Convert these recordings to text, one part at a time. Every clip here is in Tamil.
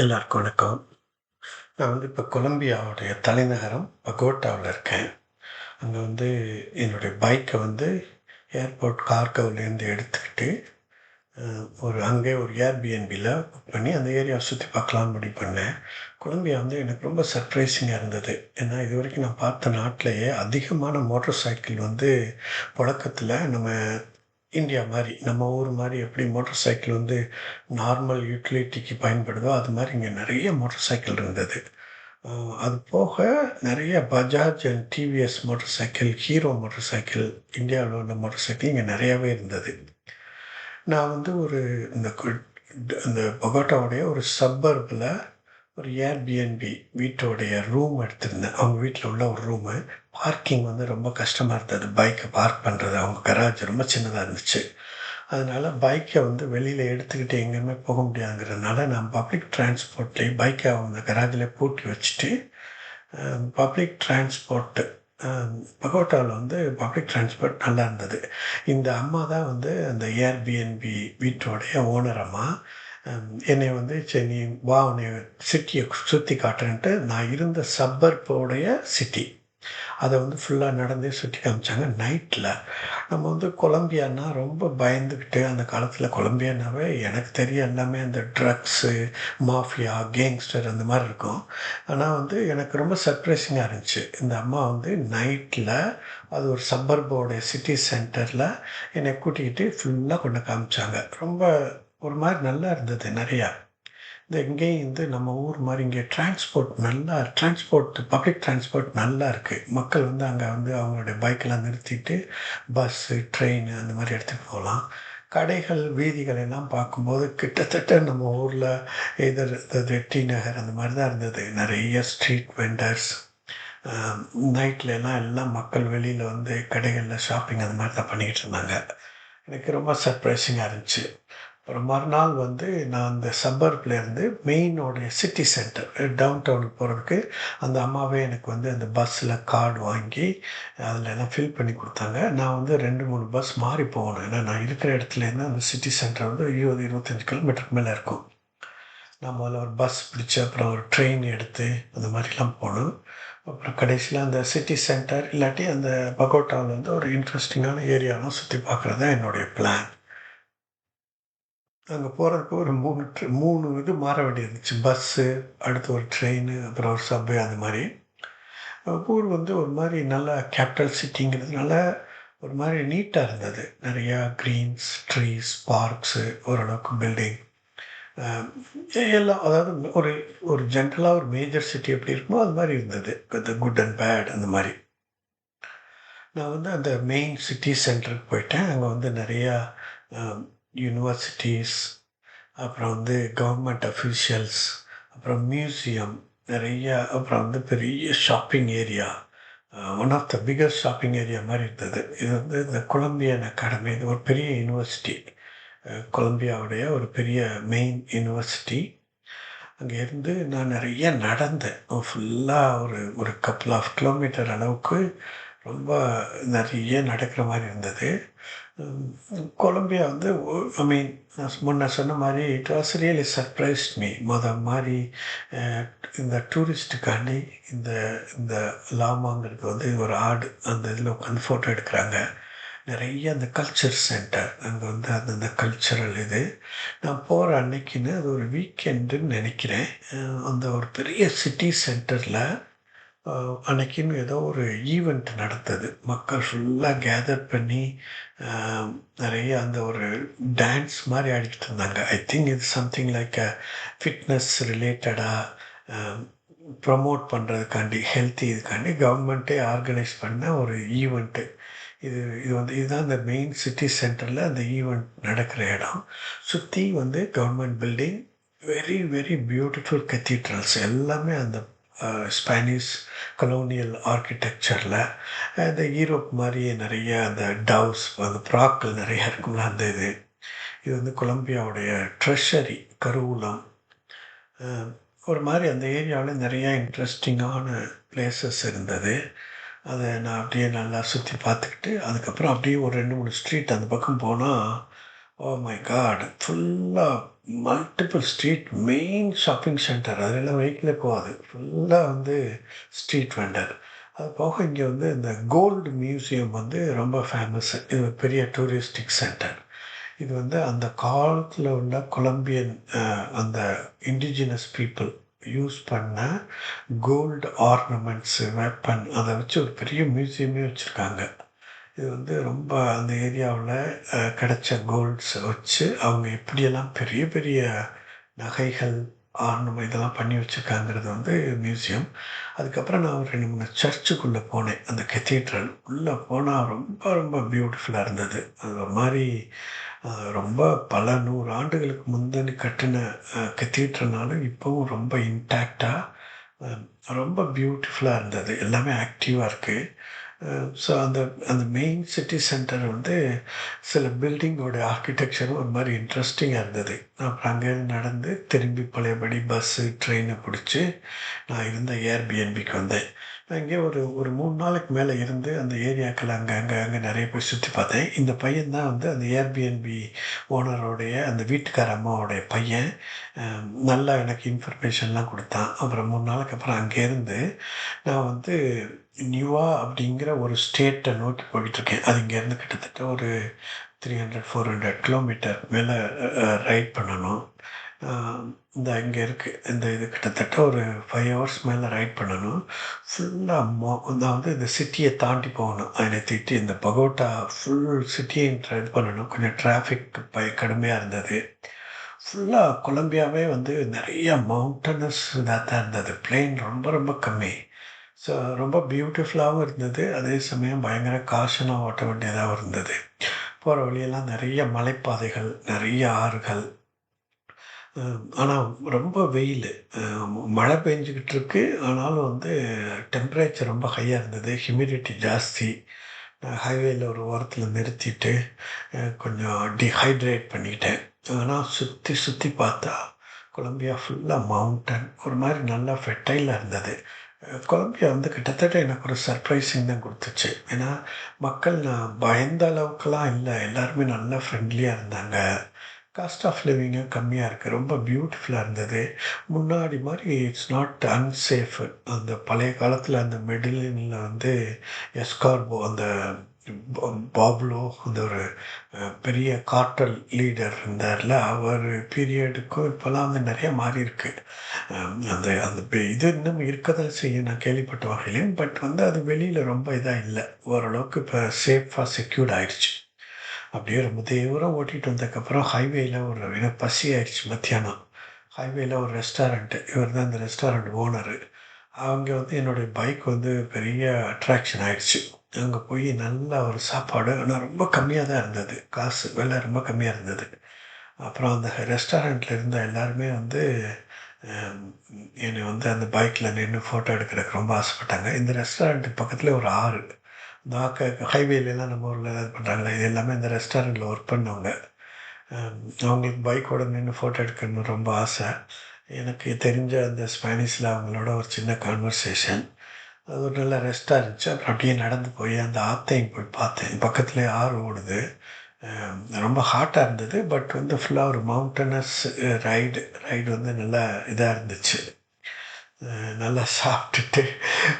எல்லாருக்கும் வணக்கம். நான் வந்து இப்போ கொலம்பியாவுடைய தலைநகரம் பகோட்டாவில் இருக்கேன். அங்கே வந்து என்னுடைய பைக்கை வந்து ஏர்போர்ட் கார்கோவிலேருந்து எடுத்துக்கிட்டு, ஒரு அங்கே ஒரு ஏர்பிஎன்பியில் புக் பண்ணி அந்த ஏரியாவை சுற்றி பார்க்கலான்னு முடிவு பண்ணேன். கொலம்பியா வந்து எனக்கு ரொம்ப சர்ப்ரைசிங்காக இருந்தது. ஏன்னா இதுவரைக்கும் நான் பார்த்த நாட்டிலேயே அதிகமான மோட்டார் சைக்கிள் வந்து புழக்கத்தில் நம்ம இந்தியா மாதிரி நம்ம ஊர் மாதிரி எப்படி மோட்டார் சைக்கிள் வந்து நார்மல் யூட்டிலிட்டிக்கு பயன்படுதோ, அது மாதிரி இங்கே நிறைய மோட்டார் சைக்கிள் இருந்தது. அது போக நிறைய Bajaj and TVS motorcycle, Hero motorcycle, இந்தியாவில் உள்ள மோட்டர் சைக்கிள் இங்கே நிறையாவே இருந்தது. நான் வந்து ஒரு இந்த குட் இந்த பொகோட்டாவுடைய ஒரு சப்பர்பில் ஒரு ஏர்பிஎன்பி வீட்டோடைய ரூம் எடுத்திருந்தேன். அவங்க வீட்டில் உள்ள ஒரு ரூமு. பார்க்கிங் வந்து ரொம்ப கஷ்டமாக இருந்தது. பைக்கை பார்க் பண்ணுறது அவங்க கராஜ் ரொம்ப சின்னதாக இருந்துச்சு. அதனால் பைக்கை வந்து வெளியில் எடுத்துக்கிட்டு எங்கேயுமே போக முடியாதுங்கிறதுனால, நான் பப்ளிக் டிரான்ஸ்போர்ட்லயே பைக்கை அவங்க கராஜில் பூட்டி வச்சுட்டு, பப்ளிக் டிரான்ஸ்போர்ட்டு பகோட்டாவில் வந்து பப்ளிக் டிரான்ஸ்போர்ட் நல்லா இருந்தது. இந்த அம்மா தான் வந்து அந்த ஏர்பிஎன்பி வீட்டோடைய ஓனர் அம்மா. என்னை வந்து "சரி நீ வா உன்னை சிட்டியை சுற்றி காட்டுறேன்ட்டு" நான் இருந்த சப்பர்போடைய சிட்டி. அதை வந்து ஃபுல்லாக நடந்தே சுற்றி காமிச்சாங்க நைட்டில் நம்ம வந்து கொலம்பியான்னா ரொம்ப பயந்துக்கிட்டு அந்த காலத்தில் கொலம்பியானாவே எனக்கு தெரியும் எல்லாமே அந்த ட்ரக்ஸு, மாஃபியா, கேங்ஸ்டர் அந்த மாதிரி இருக்கும். ஆனால் வந்து எனக்கு ரொம்ப சர்ப்ரைசிங்காக இருந்துச்சு. இந்த அம்மா வந்து நைட்டில் அது ஒரு சப்பர்போடைய சிட்டி சென்டரில் என்னை கூட்டிக்கிட்டு ஃபுல்லாக கொண்டு காமிச்சாங்க. ரொம்ப ஒரு மாதிரி நல்லா இருந்தது நிறையா இந்த இங்கேயும் வந்து நம்ம ஊர் மாதிரி இங்கே டிரான்ஸ்போர்ட் நல்லா டிரான்ஸ்போர்ட் பப்ளிக் டிரான்ஸ்போர்ட் நல்லா இருக்குது மக்கள் வந்து அங்கே வந்து அவங்களுடைய பைக்கெலாம் நிறுத்திட்டு பஸ்ஸு, ட்ரெயின் அந்த மாதிரி எடுத்துகிட்டு போகலாம் கடைகள், வீதிகள் எல்லாம் பார்க்கும்போது கிட்டத்தட்ட நம்ம ஊரில் எதர் அதாவது டி நகர் அந்த மாதிரி தான் இருந்தது. நிறைய ஸ்ட்ரீட் வெண்டர்ஸ் நைட்லலாம் எல்லாம் எல்லாம் மக்கள் வெளியில் வந்து கடைகளில் ஷாப்பிங் அந்த மாதிரி தான் பண்ணிக்கிட்டு இருந்தாங்க. எனக்கு ரொம்ப சர்ப்ரைசிங்காக இருந்துச்சு. அப்புறம் மறுநாள் வந்து நான் அந்த சப்பர்ப்லேருந்து மெயினோடைய சிட்டி சென்டர் டவுன் டவுனுக்கு போகிறதுக்கு அந்த அம்மாவே எனக்கு வந்து அந்த பஸ்ஸில் கார்டு வாங்கி, அதில் எல்லாம் ஃபில் பண்ணி கொடுத்தாங்க நான் வந்து 2, 3 பஸ் மாறி போகணும். ஏன்னா நான் இருக்கிற இடத்துலேருந்து அந்த சிட்டி சென்டர் வந்து 20, 25 கிலோமீட்டருக்கு மேலே இருக்கும். நான் முதல்ல ஒரு பஸ் பிடிச்சி அப்புறம் ஒரு ட்ரெயின் எடுத்து அந்த மாதிரிலாம் போகணும் அப்புறம் கடைசியில் அந்த சிட்டி சென்டர் இல்லாட்டி அந்த பகோட்டாவில் வந்து ஒரு இன்ட்ரெஸ்டிங்கான ஏரியாலாம் சுற்றி பார்க்குறது தான் என்னுடைய பிளான். அங்கே போகிறதுக்கு ஒரு மூணு ட்ரெ மூணு இது மாற வேண்டியது இருந்துச்சு. பஸ்ஸு, அடுத்து ஒரு ட்ரெயினு, அப்புறம் ஒரு சப்வே அந்த மாதிரி ஊர் வந்து ஒரு மாதிரி நல்லா கேபிட்டல் சிட்டிங்கிறதுனால ஒரு மாதிரி நீட்டாக இருந்தது. நிறையா க்ரீன்ஸ் ட்ரீஸ், பார்க்ஸு, ஓரளவுக்கு பில்டிங். எல்லாம் அதாவது ஒரு ஒரு ஜென்ரலாக ஒரு மேஜர் சிட்டி எப்படி இருக்குமோ, அது மாதிரி இருந்தது. வித் குட் அண்ட் பேட் அந்த மாதிரி நான் வந்து அந்த மெயின் சிட்டி சென்டருக்கு போயிட்டேன். அங்கே வந்து நிறையா யூனிவர்சிட்டிஸ் அப்புறம் வந்து கவர்மெண்ட் அஃபிஷியல்ஸ், அப்புறம் மியூசியம் நிறையா அப்புறம் வந்து பெரிய shopping area. One of the biggest shopping area மாதிரி இருந்தது. இது வந்து இந்த கொலம்பியன் அகாடமி இது ஒரு பெரிய யூனிவர்சிட்டி. கொலம்பியாவுடைய ஒரு பெரிய மெயின் யூனிவர்சிட்டி. அங்கே இருந்து நான் நிறைய நடந்தேன். ஃபுல்லாக ஒரு ஒரு கப்புள் ஆஃப் கிலோமீட்டர் அளவுக்கு ரொம்ப நிறைய நடக்கிற மாதிரி இருந்தது. கொலம்பியா வந்து ஐ மீன் நான் முன்ன சொன்ன மாதிரி it was really surprise me. மொத மாதிரி இந்த டூரிஸ்ட்டுக்காண்டி இந்த இந்த லாமாங்கிறது வந்து ஒரு ஆடு அந்த இதில் உட்காந்து ஃபோட்டோ எடுக்கிறாங்க நிறைய அந்த கல்ச்சர் சென்டர் அங்கே வந்து அந்தந்த கல்ச்சுரல் இது. நான் போகிற அன்னைக்குன்னு அது ஒரு வீக்கெண்டுன்னு நினைக்கிறேன் அந்த ஒரு பெரிய சிட்டி சென்டரில் அன்னைக்குன்னு ஏதோ ஒரு ஈவெண்ட் நடந்தது. மக்கள் ஃபுல்லாக கேதர் பண்ணி நிறைய அந்த ஒரு டான்ஸ் மாதிரி ஆடிக்கிட்டு இருந்தாங்க. ஐ திங்க் இது சம்திங் லைக் அ ஃபிட்னஸ் ரிலேட்டடாக ப்ரமோட் பண்ணுறதுக்காண்டி ஹெல்த்தி இதுக்காண்டி கவர்மெண்ட்டே ஆர்கனைஸ் பண்ண ஒரு ஈவெண்ட்டு இது இது வந்து இதுதான் அந்த மெயின் சிட்டி சென்டரில் அந்த ஈவெண்ட் நடக்கிற இடம். சுற்றி வந்து government building. Very very beautiful cathedrals எல்லாமே அந்த ஸ்பானிஷ் கொலோனியல் ஆர்கிடெக்சரில் இந்த ஈரோப் மாதிரியே நிறைய அந்த டவ்ஸ் அந்த ப்ராக்கள் நிறையா இருக்கும்ல அந்த இது. இது வந்து கொலம்பியாவுடைய ட்ரெஷரி கருவூலம். ஒரு மாதிரி அந்த ஏரியாவில் நிறையா இன்ட்ரெஸ்டிங்கான பிளேசஸ் இருந்தது. அதை நான் அப்படியே நல்லா சுற்றி பார்த்துக்கிட்டு, அதுக்கப்புறம் அப்படியே ஒரு 2, 3 ஸ்ட்ரீட் அந்த பக்கம் போனால் ஓ மை காட்! ஃபுல்லாக multiple street main shopping centre அதெல்லாம் வெஹிக்கிளே போகாது. ஃபுல்லாக வந்து ஸ்ட்ரீட் வெண்டர் அது போக இங்கே வந்து இந்த கோல்டு மியூசியம் வந்து ரொம்ப ஃபேமஸ்ஸு இது பெரிய டூரிஸ்டிக் சென்டர் இது வந்து அந்த காலத்தில் உள்ள கொலம்பியன் அந்த இண்டிஜினஸ் பீப்புள் யூஸ் பண்ண கோல்டு ஆர்னமெண்ட்ஸு வெப்பன் அதை வச்சு ஒரு பெரிய மியூசியமே வச்சுருக்காங்க. இது வந்து ரொம்ப அந்த ஏரியாவில் கிடைச்ச கோல்ட்ஸை வச்சு அவங்க எப்படியெல்லாம் பெரிய பெரிய நகைகள் ஆர்னமெண்ட் இதெல்லாம் பண்ணி வச்சுருக்காங்கிறது வந்து மியூசியம் அதுக்கப்புறம் நான் ஒரு ரெண்டு மூணு சர்ச்சுக்குள்ளே போனேன். அந்த கெத்தீட்ரல் உள்ளே போனால் ரொம்ப ரொம்ப பியூட்டிஃபுல்லாக இருந்தது. அது ஒரு மாதிரி ரொம்ப பல நூறு ஆண்டுகளுக்கு முந்தினு கட்டின கெத்தீட்ரல்னாலும் இப்போவும் ரொம்ப இன்டாக்டாக ரொம்ப பியூட்டிஃபுல்லாக இருந்தது. எல்லாமே ஆக்டிவாக இருக்குது ஸோ அந்த அந்த மெயின் சிட்டி சென்டர் வந்து சில பில்டிங்கோட ஆர்கிடெக்சரும் ஒரு மாதிரி இன்ட்ரெஸ்டிங்காக இருந்தது. அப்புறம் அங்கேருந்து நடந்து திரும்பி பழையபடி பஸ்ஸு ட்ரெயினை பிடிச்சி நான் இருந்த ஏர்பிஎன்பிக்கு வந்தேன். நான் இங்கே ஒரு ஒரு மூணு நாளைக்கு மேலே இருந்து அந்த ஏரியாக்கள் அங்கே அங்கே அங்கே நிறைய போய் சுற்றி பார்த்தேன். இந்த பையன் தான் வந்து அந்த ஏர்பிஎன்பி ஓனரோடைய அந்த வீட்டுக்கார அம்மாவோடைய பையன். நல்லா எனக்கு இன்ஃபர்மேஷன்லாம் கொடுத்தான். அப்புறம் மூணு நாளுக்கு அப்புறம் அங்கேருந்து நான் வந்து நியூவா அப்படிங்கிற ஒரு ஸ்டேட்டை நோக்கி போயிட்டுருக்கேன் அது இங்கேருந்து கிட்டத்தட்ட ஒரு three hundred four hundred kilometre மேலே ரைட் பண்ணணும். இந்த இங்கே இருக்குது இந்த இது கிட்டத்தட்ட ஒரு ஃபைவ் ஹவர்ஸ் மேலே ரைட் பண்ணணும். ஃபுல்லாக மோ நான் வந்து இந்த சிட்டியை தாண்டி போகணும். அதை திட்டி இந்த பகோட்டா ஃபுல் சிட்டியை இது பண்ணணும். கொஞ்சம் டிராஃபிக் பய கடுமையாக இருந்தது. ஃபுல்லாக கொலம்பியாவே வந்து நிறைய மவுண்டனஸ் இதாக தான் இருந்தது. பிளெயின் ரொம்ப ரொம்ப கம்மி. ஸோ ரொம்ப பியூட்டிஃபுல்லாகவும் இருந்தது. அதே சமயம் பயங்கர காஷனாக ஓட்ட வேண்டியதாகவும் இருந்தது. போகிற வழியெல்லாம் நிறைய மலைப்பாதைகள் நிறைய ஆறுகள். ஆனால் ரொம்ப வெயில். மழை பெஞ்சிக்கிட்டு இருக்கு ஆனாலும் வந்து டெம்பரேச்சர் ரொம்ப ஹையாக இருந்தது. ஹியூமிடிட்டி ஜாஸ்தி. ஹைவேயில் ஒரு ஓரத்தில் நிறுத்திட்டு கொஞ்சம் டிஹைட்ரேட் பண்ணிக்கிட்டேன் ஆனால் சுற்றி சுற்றி பார்த்தா கொலம்பியா ஃபுல்லாக மவுண்டன் ஒரு மாதிரி நல்லா ஃபெர்டைலாக இருந்தது. கொலம்பியா வந்து கிட்டத்தட்ட எனக்கு ஒரு சர்ப்ரைசிங் தான் கொடுத்துச்சு. ஏன்னா மக்கள் நான் பயந்த அளவுக்குலாம் இல்லை. எல்லாருமே நல்லா ஃப்ரெண்ட்லியாக இருந்தாங்க. காஸ்ட் ஆஃப் லிவிங்கும் கம்மியாக இருக்குது ரொம்ப பியூட்டிஃபுல்லாக இருந்தது. முன்னாடி மாதிரி இட்ஸ் நாட் அன்சேஃப் அந்த பழைய காலத்தில் அந்த மெடிலினில் வந்து எஸ்கார்போ அந்த பாப்லோ அந்த ஒரு பெரிய கார்டல் லீடர் இருந்தார்ல அவர் பீரியடுக்கும் இப்போல்லாம் வந்து நிறைய மாறி இருக்கு. அந்த அந்த இது இன்னும் இருக்க தான் நான் கேள்விப்பட்ட வகையிலையும். பட் வந்து அது வெளியில் ரொம்ப இதாக இல்லை. ஓரளவுக்கு இப்போ சேஃபாக செக்யூர்ட் ஆயிடுச்சு அப்படியே ரொம்ப தீவிரம் ஓட்டிகிட்டு வந்ததுக்கப்புறம் ஹைவேயில் ஒரு எனக்கு பசி ஆயிடுச்சு மத்தியானம். ஹைவேயில் ஒரு ரெஸ்டாரண்ட்டு இவர் தான் அந்த ரெஸ்டாரண்ட் ஓனரு அவங்க வந்து என்னுடைய பைக் வந்து பெரிய அட்ராக்ஷன் ஆகிடுச்சு அங்கே போய் நல்ல ஒரு சாப்பாடு ஆனால் ரொம்ப கம்மியாக தான் இருந்தது. காசு விலை ரொம்ப கம்மியாக இருந்தது. அப்புறம் அந்த ரெஸ்டாரண்ட்டில் இருந்த எல்லாருமே வந்து என்னை வந்து அந்த பைக்கில் நின்று ஃபோட்டோ எடுக்கிறதுக்கு ரொம்ப ஆசைப்பட்டாங்க. இந்த ரெஸ்டாரண்ட்டு பக்கத்தில் ஒரு ஆறு. இந்த ஆக்க ஹைவேலெலாம் நம்ம ஊரில் இது பண்ணுறாங்களே இது எல்லாமே இந்த ரெஸ்டாரண்ட்டில் ஒர்க் பண்ணவங்க. அவங்களுக்கு பைக்கோட நின்று ஃபோட்டோ எடுக்கணும்னு ரொம்ப ஆசை. எனக்கு தெரிஞ்ச அந்த ஸ்பானிஷில் அவங்களோட ஒரு சின்ன கான்வர்சேஷன் அது ஒரு நல்ல ரெஸ்ட்டாக இருந்துச்சு. அப்புறம் அப்படியே நடந்து போய் அந்த ஆத்தையும் போய் பார்த்தேன். பக்கத்துலேயே ஆறு ஓடுது. ரொம்ப ஹாட்டாக இருந்தது. பட் வந்து ஃபுல்லாக ஒரு மவுண்டனஸ் ரைடு ரைடு வந்து நல்லா இதாக இருந்துச்சு. நல்லா சாப்பிட்டுட்டு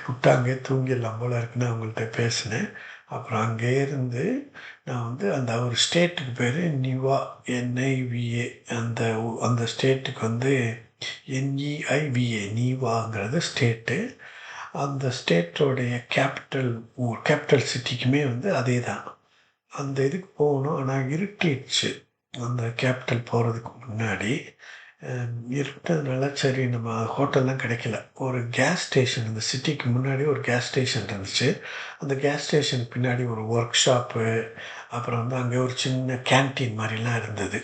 விட்டாங்க தூங்கிடலாம் போல இருக்குன்னு அவங்கள்ட்ட பேசினேன். அப்புறம் அங்கே இருந்து நான் வந்து அந்த ஒரு ஸ்டேட்டுக்கு பேர் நிவா என்ஐவிஏ அந்த அந்த ஸ்டேட்டுக்கு வந்து என்இஐவிஏ நீவாங்கிறது ஸ்டேட்டு. அந்த ஸ்டேட்டோடைய கேபிட்டல் கேபிட்டல் சிட்டிக்குமே வந்து அதே தான் அந்த இதுக்கு போகணும். ஆனால் இருட்டிடுச்சு. அந்த கேபிட்டல் போகிறதுக்கு முன்னாடி இருட்டதுனால சரி நம்ம ஹோட்டல்லாம் கிடைக்கல. ஒரு கேஸ் ஸ்டேஷன் இந்த சிட்டிக்கு முன்னாடி ஒரு கேஸ் ஸ்டேஷன் இருந்துச்சு. அந்த கேஸ் ஸ்டேஷன் பின்னாடி ஒரு ஒர்க் ஷாப்பு அப்புறம் வந்து அங்கே ஒரு சின்ன கேன்டீன் மாதிரிலாம் இருந்தது.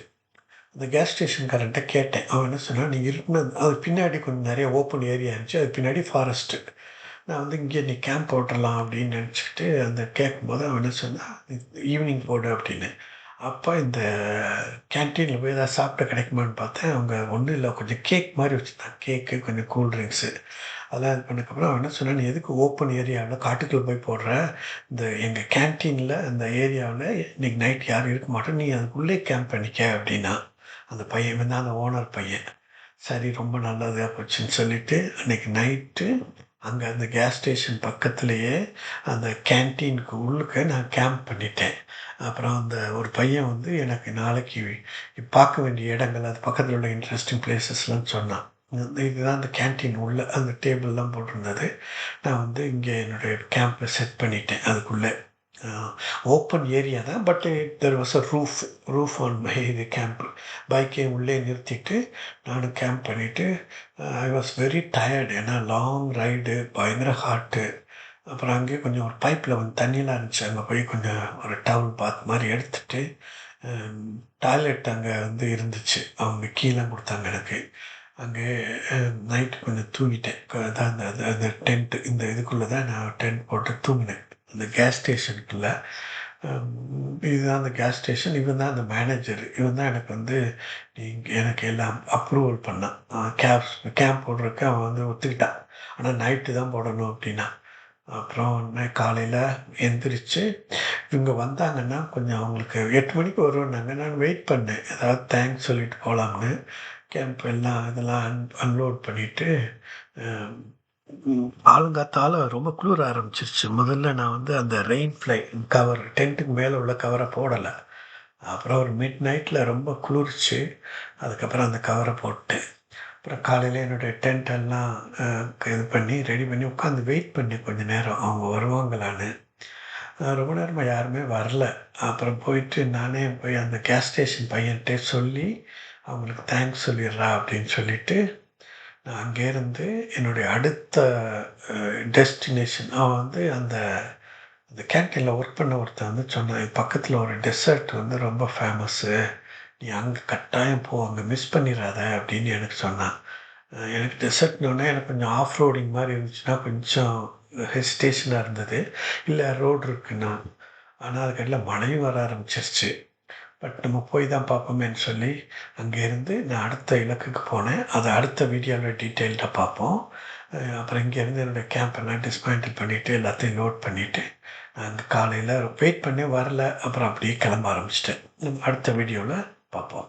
அந்த கேஸ் ஸ்டேஷன்காரன்ட்ட கேட்டேன். அவன் என்ன சொன்னான் நீ இருட்டினது அது பின்னாடி கொஞ்சம் நிறைய ஓப்பன் ஏரியா இருந்துச்சு. அது பின்னாடி ஃபாரஸ்ட்டு நான் வந்து இங்கே நீ கேம்ப் போட்டுடலாம் அப்படின்னு நினச்சிக்கிட்டு அந்த கேட்கும்போது அவன் என்ன சொன்னான் ஈவினிங் போடு அப்படின்னு. அப்போ இந்த கேன்டீனில் போய் ஏதாவது சாப்பிட்டு கிடைக்குமான்னு பார்த்தேன். அவங்க ஒன்றும் இல்லை கொஞ்சம் கேக் மாதிரி வச்சுருந்தாங்க. கேக்கு கொஞ்சம் கூல் ட்ரிங்க்ஸு அதெல்லாம் இது பண்ணக்கப்புறம் அவன் என்ன சொன்னான் நீ எதுக்கு ஓப்பன் ஏரியாவில் காட்டுக்குள்ளே போய் போடுற? இந்த எங்கள் கேன்டீனில் அந்த ஏரியாவில் இன்றைக்கி நைட் யாரும் இருக்க மாட்டோம் நீ அதுக்குள்ளே கேம்ப் பண்ணிக்க அப்படின்னா. அந்த பையன் வந்து அந்த ஓனர் பையன். சரி ரொம்ப நல்லதாக போச்சுன்னு சொல்லிவிட்டு அன்றைக்கி நைட்டு அங்கே அந்த கேஸ் ஸ்டேஷன் பக்கத்துலேயே அந்த கேன்டீனுக்கு உள்ளுக்க நான் கேம்ப் பண்ணிட்டேன். அப்புறம் அந்த ஒரு பையன் வந்து எனக்கு நாளைக்கு பார்க்க வேண்டிய இடங்கள் அது பக்கத்தில் உள்ள இன்ட்ரெஸ்டிங் பிளேசஸ்லாம் சொன்னான். இந்த- இதுதான் அந்த கேன்டீன் உள்ள அந்த டேபிள்லாம் போட்டிருந்தது. நான் வந்து இங்கே என்னுடைய கேம்ப்பை செட் பண்ணிட்டேன். அதுக்குள்ளே. ஓப்பன் ஏரியா தான் but there was uh roof roof on my இது கேம்ப் பைக்கை உள்ளே நிறுத்திட்டு நானும் கேம்ப் பண்ணிவிட்டு ஐ வாஸ் வெரி டயர்டு ஏன்னா லாங் ரைடு பயங்கர ஹாட்டு அப்புறம் அங்கேயே கொஞ்சம் ஒரு பைப்பில் வந்து தண்ணியெலாம் இருந்துச்சு. அங்கே போய் கொஞ்சம் ஒரு டவுல் பாத் மாதிரி எடுத்துகிட்டு டாய்லெட் அங்கே வந்து இருந்துச்சு. அவங்க கீழே கொடுத்தாங்க எனக்கு. அங்கே நைட்டு கொஞ்சம் தூங்கிட்டேன். அதான் அந்த அந்த- அந்த டென்ட்டு இந்த இதுக்குள்ளே தான் நான் டென்ட் போட்டு தூங்கினேன். அந்த கேஸ் ஸ்டேஷனுக்குள்ளே இதுதான் அந்த கேஸ் ஸ்டேஷன் இவன் தான் அந்த மேனேஜர் இவன் தான் எனக்கு வந்து நீ எனக்கு எல்லாம் அப்ரூவல் பண்ணான். கேப் கேம்ப் போடுறதுக்கு அவன் வந்து ஒத்துக்கிட்டான். ஆனால் நைட்டு தான் போடணும் அப்படின்னா. அப்புறம் நான் காலையில் எந்திரிச்சு இவங்க வந்தாங்கன்னா கொஞ்சம் அவங்களுக்கு எட்டு மணிக்கு வருவேன்னாங்க. நான் வெயிட் பண்ணேன். ஏதாவது தேங்க்ஸ் சொல்லிட்டு போகலாம்னு கேம்ப் எல்லாம் இதெல்லாம் அன் அன்லோட் பண்ணிவிட்டு ஆளுங்காத்தால ரொம்ப குளிர ஆரம்பிச்சிருச்சு. முதல்ல நான் வந்து அந்த ரெயின் ஃப்ளை கவர் டென்ட்டுக்கு மேலே உள்ள கவரை போடலை. அப்புறம் ஒரு மிட் நைட்டில் ரொம்ப குளிர்ச்சு. அதுக்கப்புறம் அந்த கவரை போட்டு அப்புறம் காலையில் என்னுடைய டென்ட் எல்லாம் இது பண்ணி ரெடி பண்ணி உட்காந்து வெயிட் பண்ணி கொஞ்சம் நேரம். அவங்க வருவாங்களான்னு. ரொம்ப நேரமாக யாருமே வரல. அப்புறம் போயிட்டு நானே போய் அந்த கேஸ் ஸ்டேஷன் பையன்கிட்ட சொல்லி அவங்களுக்கு தேங்க்ஸ் சொல்லிடுறா அப்படின்னு சொல்லிவிட்டு நான் அங்கேருந்து என்னுடைய அடுத்த டெஸ்டினேஷன் அவன் வந்து அந்த அந்த கேன்டீனில் ஒர்க் பண்ண ஒருத்தன் வந்து சொன்னான் பக்கத்தில் ஒரு டெசர்ட் வந்து ரொம்ப ஃபேமஸ்ஸு நீ அங்கே கட்டாயம் போ அங்கே மிஸ் பண்ணிடாத அப்படின்னு எனக்கு சொன்னான். எனக்கு டெசர்ட்னோடனே எனக்கு கொஞ்சம் ஆஃப் ரோடிங் மாதிரி இருந்துச்சுன்னா கொஞ்சம் ஹெசிடேஷனாக இருந்தது. இல்லை ரோடு இருக்குன்னா ஆனால் அதுக்கடையில் மழையும் வர ஆரம்பிச்சிருச்சு. பட் நம்ம போய் தான் பார்ப்போமேன்னு சொல்லி அங்கேருந்து நான் அடுத்த இலக்குக்கு போனேன். அதை அடுத்த வீடியோவில் டீட்டெயில்டாக பார்ப்போம். அப்புறம் இங்கேருந்து என்னோடய கேம்ப் எல்லாம் டிஸ்மேண்டில் பண்ணிவிட்டு எல்லாத்தையும் நோட் பண்ணிவிட்டு அங்கே காலையில் வெயிட் பண்ணி வரல. அப்புறம் அப்படியே கிளம்ப ஆரம்பிச்சிட்டேன். நம்ம அடுத்த வீடியோவில் பார்ப்போம்.